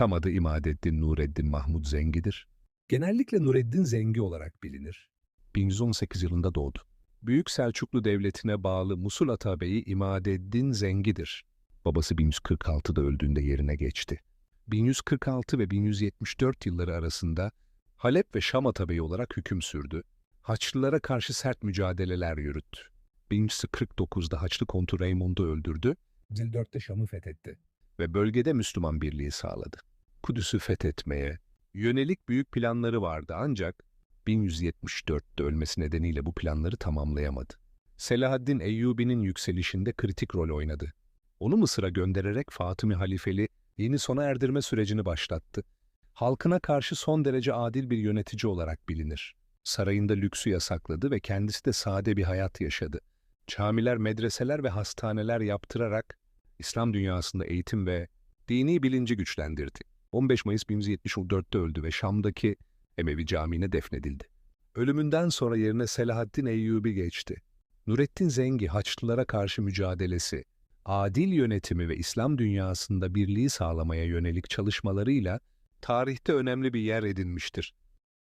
Tam adı İmadeddin Nureddin Mahmud Zengi'dir. Genellikle Nureddin Zengi olarak bilinir. 1118 yılında doğdu. Büyük Selçuklu Devleti'ne bağlı Musul Atabeyi İmadeddin Zengi'dir. Babası 1146'da öldüğünde yerine geçti. 1146 ve 1174 yılları arasında Halep ve Şam Atabeyi olarak hüküm sürdü. Haçlılara karşı sert mücadeleler yürüttü. 1149'da Haçlı Kontu Raymond'u öldürdü. 14'te Şam'ı fethetti ve bölgede Müslüman birliği sağladı. Kudüs'ü fethetmeye yönelik büyük planları vardı ancak 1174'te ölmesi nedeniyle bu planları tamamlayamadı. Selahaddin Eyyubi'nin yükselişinde kritik rol oynadı. Onu Mısır'a göndererek Fatımi Halifeli yeni sona erdirme sürecini başlattı. Halkına karşı son derece adil bir yönetici olarak bilinir. Sarayında lüksü yasakladı ve kendisi de sade bir hayat yaşadı. Camiler, medreseler ve hastaneler yaptırarak İslam dünyasında eğitim ve dini bilinci güçlendirdi. 15 Mayıs 1174'te öldü ve Şam'daki Emevi Camii'ne defnedildi. Ölümünden sonra yerine Selahaddin Eyyubi geçti. Nurettin Zengi Haçlılara karşı mücadelesi, adil yönetimi ve İslam dünyasında birliği sağlamaya yönelik çalışmalarıyla tarihte önemli bir yer edinmiştir.